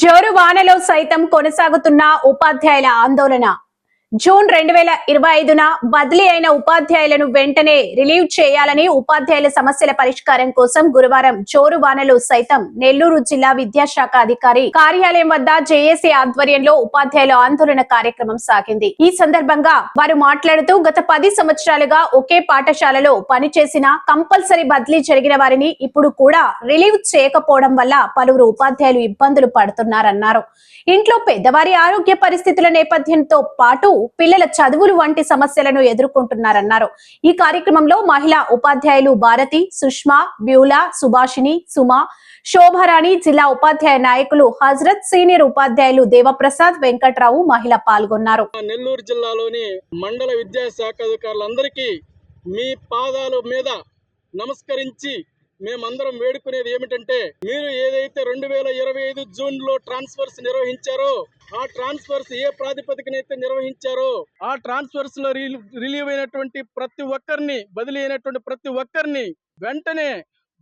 జోరు వానలో సైతం కొనసాగుతున్న ఉపాధ్యాయుల ఆందోళన. జూన్ రెండు వేల ఇరవై ఐదున బదిలీ అయిన ఉపాధ్యాయులను వెంటనే రిలీవ్ చేయాలని ఉపాధ్యాయుల సమస్యల పరిష్కారం కోసం గురువారం జోరు వానలు సైతం నెల్లూరు జిల్లా విద్యాశాఖ అధికారి కార్యాలయం వద్ద జేఏసీ ఆధ్వర్యంలో ఉపాధ్యాయుల ఆందోళన కార్యక్రమం సాగింది. ఈ సందర్భంగా వారు మాట్లాడుతూ గత పది సంవత్సరాలుగా ఒకే పాఠశాలలో పనిచేసిన కంపల్సరీ బదిలీ జరిగిన వారిని ఇప్పుడు కూడా రిలీవ్ చేయకపోవడం వల్ల పలువురు ఉపాధ్యాయులు ఇబ్బందులు పడుతున్నారన్నారు. ఇంట్లో పెద్దవారి ఆరోగ్య పరిస్థితుల నేపథ్యంతో పాటు పిల్లల చదువులు వంటి సమస్యలను ఎదుర్కొంటున్నారన్నారు. ఈ కార్యక్రమంలో మహిళా ఉపాధ్యాయులు భారతి సుష్మా బ్యూలా సుభాషిణి సుమా శోభారాణి జిల్లా ఉపాధ్యాయ నాయకులు హజరత్ సీనియర్ ఉపాధ్యాయులు దేవప్రసాద్ వెంకట్రావు మహిళ పాల్గొన్నారు. నెల్లూరు జిల్లాలోని మండల విద్యాశాఖ అధికారులందరికీ మీ పాదాల మీద నమస్కరించి మేమందరం వేడుకునేది ఏమిటంటే మీరు ఏదైతే రెండు వేల ఇరవై ఐదు జూన్లో ట్రాన్స్ఫర్స్ నిర్వహించారో ఆ ట్రాన్స్ఫర్స్ ఏ ప్రాతిపదికనైతే నిర్వహించారో ఆ ట్రాన్స్ఫర్స్లో రిలీవ్ అయినటువంటి ప్రతి ఒక్కరిని బదిలీ అయినటువంటి ప్రతి ఒక్కరిని వెంటనే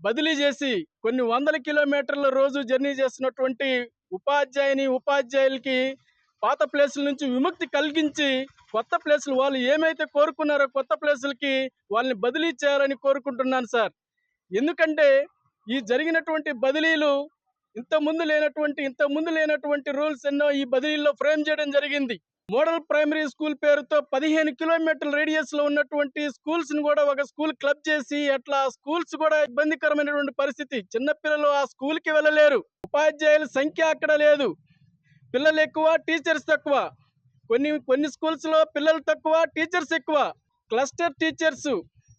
బదిలీ చేసి కొన్ని వందల కిలోమీటర్ల రోజు జర్నీ చేస్తున్నటువంటి ఉపాధ్యాయుని ఉపాధ్యాయులకి పాత ప్లేసుల నుంచి విముక్తి కలిగించి కొత్త ప్లేసులు వాళ్ళు ఏమైతే కోరుకున్నారో కొత్త ప్లేసులకి వాళ్ళని బదిలీ చేయాలని కోరుకుంటున్నాను సార్. ఎందుకంటే ఈ జరిగినటువంటి బదిలీలు ఇంత ముందు లేనటువంటి ఇంత ముందు లేనటువంటి రూల్స్ ఎన్నో ఈ బదిలీల్లో ఫ్రేమ్ చేయడం జరిగింది. మోడల్ ప్రైమరీ స్కూల్ పేరుతో పదిహేను కిలోమీటర్ల రేడియస్లో ఉన్నటువంటి స్కూల్స్ని కూడా ఒక స్కూల్ క్లబ్ చేసి అట్లా స్కూల్స్ కూడా ఇబ్బందికరమైనటువంటి పరిస్థితి. చిన్నపిల్లలు ఆ స్కూల్కి వెళ్ళలేరు. ఉపాధ్యాయుల సంఖ్య అక్కడ లేదు. పిల్లలు ఎక్కువ టీచర్స్ తక్కువ. కొన్ని కొన్ని స్కూల్స్లో పిల్లలు తక్కువ టీచర్స్ ఎక్కువ. క్లస్టర్ టీచర్స్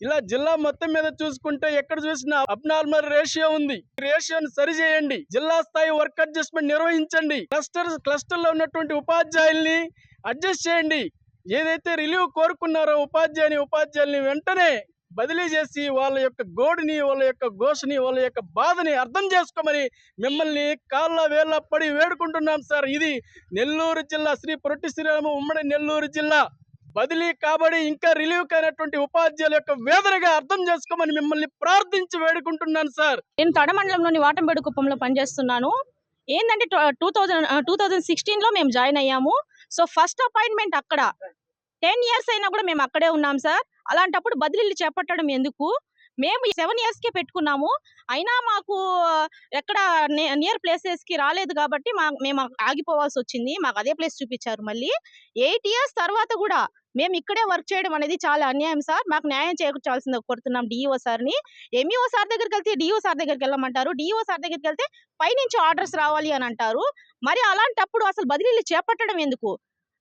ఇలా జిల్లా మొత్తం మీద చూసుకుంటే ఎక్కడ చూసినా అబ్నార్మల్ రేషియో ఉంది. రేషియోను సరి చేయండి. జిల్లా స్థాయి వర్క్ అడ్జస్ట్మెంట్ నిర్వహించండి. క్లస్టర్ క్లస్టర్లో ఉన్నటువంటి ఉపాధ్యాయుల్ని అడ్జస్ట్ చేయండి. ఏదైతే రిలీవ్ కోరుకున్నారో ఉపాధ్యాయుని ఉపాధ్యాయుల్ని వెంటనే బదిలీ చేసి వాళ్ళ యొక్క గోడిని వాళ్ళ యొక్క ఘోషని వాళ్ళ యొక్క బాధని అర్థం చేసుకోమని మిమ్మల్ని కాళ్ళ వేళ్ళ పడి వేడుకుంటున్నాం సార్. ఇది నెల్లూరు జిల్లా శ్రీ పొట్టి శ్రీరామ ఉమ్మడి నెల్లూరు జిల్లా. బదిలీ కాబడి ఇంకా రిలీవ్ కానటువంటి ఉపాధ్యాయుల యొక్క వేదనగా అర్థం చేసుకోమని మిమ్మల్ని ప్రార్థించి వేడుకుంటున్నాను సార్. నేను తడమండలంలోని వాటంబేడు కుప్పంలో పనిచేస్తున్నాను. ఏంటంటే టూ థౌజండ్ టూ థౌజండ్ సిక్స్టీన్లో మేము జాయిన్ అయ్యాము. సో ఫస్ట్ అపాయింట్మెంట్ అక్కడ. టెన్ ఇయర్స్ అయినా కూడా మేము అక్కడే ఉన్నాం సార్. అలాంటప్పుడు బదిలీలు చేపట్టడం ఎందుకు? మేము సెవెన్ ఇయర్స్కే పెట్టుకున్నాము. అయినా మాకు ఎక్కడ నియర్ ప్లేసెస్కి రాలేదు కాబట్టి మా మేము ఆగిపోవాల్సి వచ్చింది. మాకు అదే ప్లేస్ చూపించారు మళ్ళీ. ఎయిట్ ఇయర్స్ తర్వాత కూడా మేము ఇక్కడే వర్క్ చేయడం అనేది చాలా అన్యాయం సార్. మాకు న్యాయం చేకూర్చాల్సింది కోరుతున్నాం డిఈఓ సార్ని. ఎంఈఓ సార్ దగ్గరికి వెళ్తే డిఓ సార్ దగ్గరికి వెళ్ళమంటారు. డిఓ సార్ దగ్గరికి వెళ్తే పైనుంచి ఆర్డర్స్ రావాలి అని అంటారు. మరి అలాంటప్పుడు అసలు బదిలీలు చేపట్టడం ఎందుకు?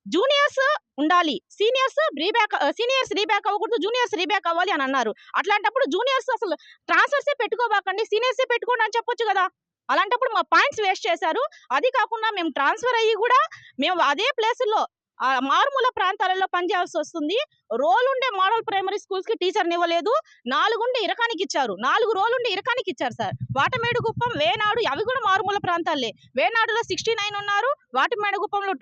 జూనియర్స్ ఉండాలి. సీనియర్స్ రీబ్యాక్ సీనియర్స్ రీబ్యాక్ అవ్వకూడదు జూనియర్స్ రీబ్యాక్ అవ్వాలి అని అన్నారు. అట్లాంటప్పుడు జూనియర్స్ అసలు ట్రాన్స్ఫర్సే పెట్టుకోబాకండి సీనియర్స్ పెట్టుకోండి అని చెప్పొచ్చు కదా. అలాంటప్పుడు మా పాయింట్స్ వేస్ట్ చేశారు. అది కాకుండా మేము ట్రాన్స్ఫర్ అయ్యి కూడా మేము అదే ప్లేసుల్లో మారుమూల ప్రాంతాలలో పనిచేయాల్సి వస్తుంది. రోల్ ఉండే మోడల్ ప్రైమరీ స్కూల్స్కి టీచర్ని ఇవ్వలేదు నాలుగుండే ఇరకానికి ఇచ్చారు నాలుగు రోజులు ఉండే ఇరకానికి ఇచ్చారు సార్. వాటమేడు కుప్పం వేనాడు అవి కూడా మారుమూల ప్రాంతాలే. వేనాడులో సిక్స్టీ నైన్ ఉన్నారు. వాటమేడు కుప్పంలో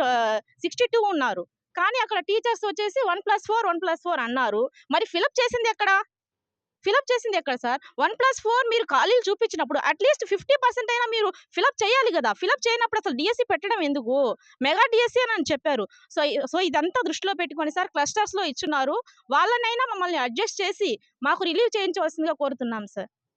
సిక్స్టీ టూ ఉన్నారు. కానీ అక్కడ టీచర్స్ వచ్చేసి one plus four one plus four అన్నారు. మరి ఫిలప్ చేసింది ఎక్కడ? ఫిలప్ చేసింది ఎక్కడ సార్ వన్ ప్లస్ ఫోర్ మీరు ఖాళీలు చూపించినప్పుడు అట్లీస్ట్ ఫిఫ్టీ పర్సెంట్ అయినా మీరు ఫిలప్ చేయాలి కదా. ఫిలప్ చేయనప్పుడు అసలు డిఎస్సి పెట్టడం ఎందుకు? మెగా డిఎస్సి అని చెప్పారు. సో సో ఇదంతా దృష్టిలో పెట్టుకొని సార్ క్లస్టర్స్లో ఇచ్చున్నారు. వాళ్ళనైనా మమ్మల్ని అడ్జస్ట్ చేసి మాకు రిలీవ్ చేయించవలసిందిగా కోరుతున్నాం సార్